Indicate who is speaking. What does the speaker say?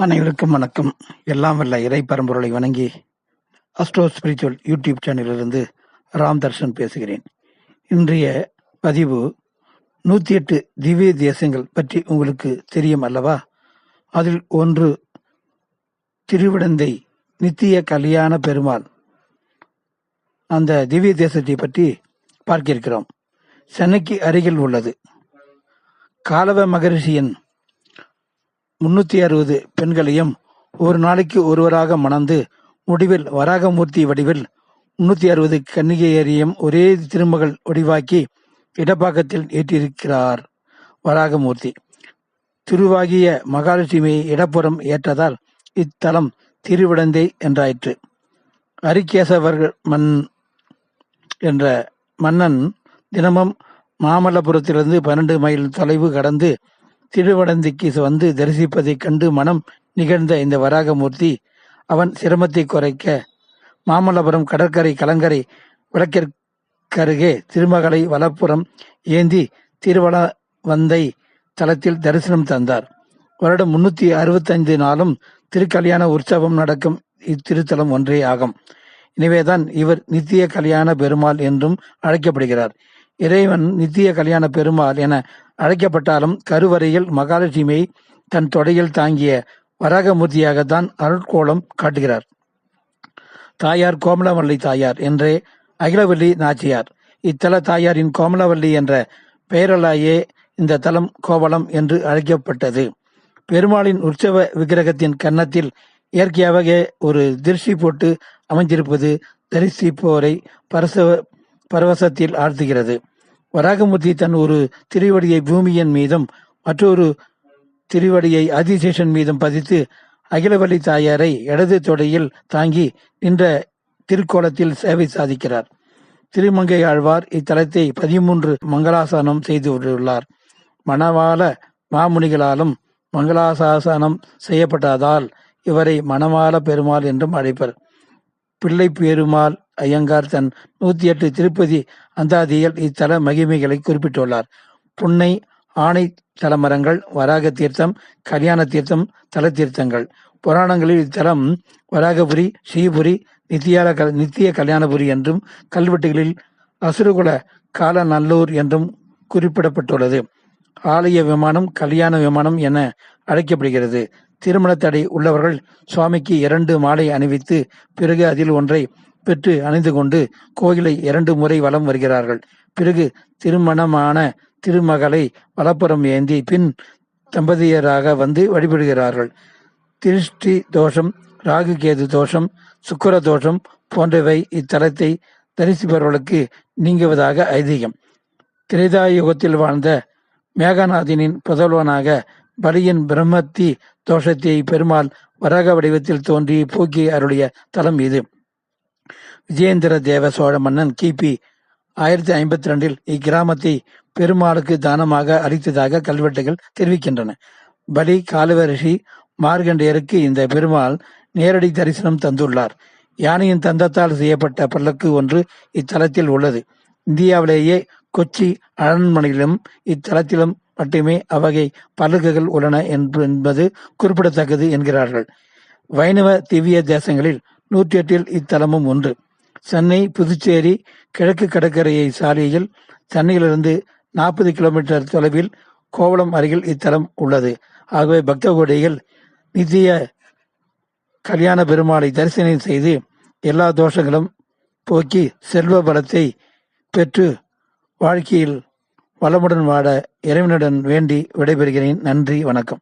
Speaker 1: அனைவருக்கும் வணக்கம். எல்லாம் வல்ல இறை பரம்பொருளை வணங்கி அஸ்ட்ரோ ஸ்பிரிச்சுவல் யூடியூப் சேனலிலிருந்து ராம் தர்ஷன் பேசுகிறேன். இன்றைய பதிவு நூத்தி எட்டு திவ்ய தேசங்கள் பற்றி உங்களுக்கு தெரியும் அல்லவா? அதில் ஒன்று திருவிடந்தை நித்திய கல்யாண பெருமாள். அந்த திவ்ய தேசத்தை பற்றி பார்க்கிருக்கிறோம். சென்னைக்கு அருகில் உள்ளது. காலவ மகரிஷியின் முன்னூத்தி அறுபது பெண்களையும் ஒரு நாளைக்கு ஒருவராக மணந்து முடிவில் வராகமூர்த்தி வடிவில் முன்னூத்தி அறுபது கன்னிகையரையும் ஒரே திருமகள் வடிவாக்கி இடப்பாக்கத்தில் ஏற்றிருக்கிறார் வராகமூர்த்தி. திருவாகிய மகாலட்சுமியை இடப்புறம் ஏற்றதால் இத்தலம் திருவிடந்தை என்றாயிற்று. அரிகேசவர்கள் மண் என்ற மன்னன் தினமும் மாமல்லபுரத்திலிருந்து பன்னெண்டு மைல் தொலைவு கடந்து திருவடந்திக்கு வந்து தரிசிப்பதைக் கண்டு மனம் நிகழ்ந்த இந்த வராகமூர்த்தி அவன் சிரமத்தை குறைக்க மாமல்லபுரம் கடற்கரை கலங்கரை விளக்கிற்கருகே திருமகளை வலப்புறம் ஏந்தி திருவளவந்தை தலத்தில் தரிசனம் தந்தார். வருடம் முன்னூத்தி அறுபத்தைந்து நாளும் திருக்கல்யாண உற்சவம் நடக்கும் இத்திருத்தலம் ஒன்றே ஆகும். எனவேதான் இவர் நித்திய கல்யாண பெருமாள் என்றும் அழைக்கப்படுகிறார். இறைவன் நித்திய கல்யாண பெருமாள் என அழைக்கப்பட்டாலும் கருவறையில் மகாலட்சுமியை தன் தொடையில் தாங்கிய வராகமூர்த்தியாகத்தான் அருட்கோலம் காட்டுகிறார். தாயார் கோமலவல்லி தாயார் என்றே அகிலவல்லி நாச்சியார். இத்தல தாயாரின் கோமலவல்லி என்ற பெயரலாயே இந்த தலம் கோவலம் என்று அழைக்கப்பட்டது. பெருமாளின் உற்சவ விக்கிரகத்தின் கன்னத்தில் இயற்கையாகவே ஒரு திருஷ்டி போட்டு அமைந்திருப்பது தரிசிப்போரை பரசவ பரவசத்தில் ஆழ்த்துகிறது. வராகமூர்த்தி தன் ஒரு திருவடியை பூமியின் மீதும் மற்றொரு திருவடியை ஆதிசேஷன் மீதும் பதித்து அகிலவள்ளி தாயாரை இடது தொடையில் தாங்கி நின்ற திருக்கோலத்தில் சேவை சாதிக்கிறார். திருமங்கை ஆழ்வார் இத்தலத்தை பதிமூன்று மங்களாசானம் செய்துள்ளார். மணவாள மாமுனிகளாலும் மங்களாசாசனம் செய்யப்பட்டதால் இவரை மணவாள பெருமாள் என்றும் அழைப்பர். பிள்ளை பெருமாள் ஐயங்கார் தன் நூத்தி எட்டு திருப்பதி அந்தாதியில் இத்தல மகிமைகளை குறிப்பிட்டுள்ளார். புன்னை ஆணை தலமரங்கள் வராக தீர்த்தம் கல்யாண தீர்த்தம் தல தீர்த்தங்கள் புராணங்களில் இத்தலம் வராகபுரி ஸ்ரீபுரி நித்தியால க நித்திய கல்யாணபுரி என்றும் கல்வெட்டுகளில் அசுரகுல கால நல்லூர் என்றும் குறிப்பிடப்பட்டுள்ளது. ஆலய விமானம் கல்யாண விமானம் என அழைக்கப்படுகிறது. திருமண தடை உள்ளவர்கள் சுவாமிக்கு இரண்டு மாலை அணிவித்து பிறகு அதில் ஒன்றை பெற்று அணிந்து கொண்டு கோயிலை இரண்டு முறை வலம் வருகிறார்கள். பிறகு திருமணமான திருமகளை வலப்புறம் ஏந்தி பின் தம்பதியராக வந்து வழிபடுகிறார்கள். திருஷ்டி தோஷம் ராகு கேது தோஷம் சுக்கர தோஷம் போன்றவை இத்தலத்தை தரிசிப்பவர்களுக்கு நீங்குவதாக ஐதீகம். திரேதாயுகத்தில் வாழ்ந்த மேகநாதனின் புதல்வனாக பலியின் பிரம்மத்தி தோஷத்தை பெருமாள் வராக வடிவத்தில் தோன்றி போக்கி அருளிய தலம் இது. விஜயேந்திர தேவ சோழ மன்னன் கிபி ஆயிரத்தி ஐம்பத்தி ரெண்டில் இக்கிராமத்தை பெருமாளுக்கு தானமாக அளித்ததாக கல்வெட்டுகள் தெரிவிக்கின்றன. பலி காலுவ ரிஷி மார்கண்டேயருக்கு இந்த பெருமாள் நேரடி தரிசனம் தந்துள்ளார். யானையின் தந்தத்தால் செய்யப்பட்ட பல்லக்கு ஒன்று இத்தலத்தில் உள்ளது. இந்தியாவிலேயே கொச்சி அரண்மனையிலும் இத்தலத்திலும் மட்டுமே அவ்வகை பல்லக்குகள் உள்ளன என்பது குறிப்பிடத்தக்கது என்கிறார்கள். வைணவ திவ்ய தேசங்களில் நூற்றி எட்டில் இத்தலமும் ஒன்று. சென்னை புதுச்சேரி கிழக்கு கடற்கரையை சாலையில் சென்னையிலிருந்து நாற்பது கிலோமீட்டர் தொலைவில் கோவளம் அருகில் இத்தலம் உள்ளது. ஆகவே பக்த கோடிகள் நித்திய கல்யாண பெருமாளை தரிசனம் செய்து எல்லா தோஷங்களும் போக்கி செல்வ பலத்தை பெற்று வாழ்க்கையில் வளமுடன் வாழ இறைவனுடன் வேண்டி விடைபெறுகிறேன். நன்றி வணக்கம்.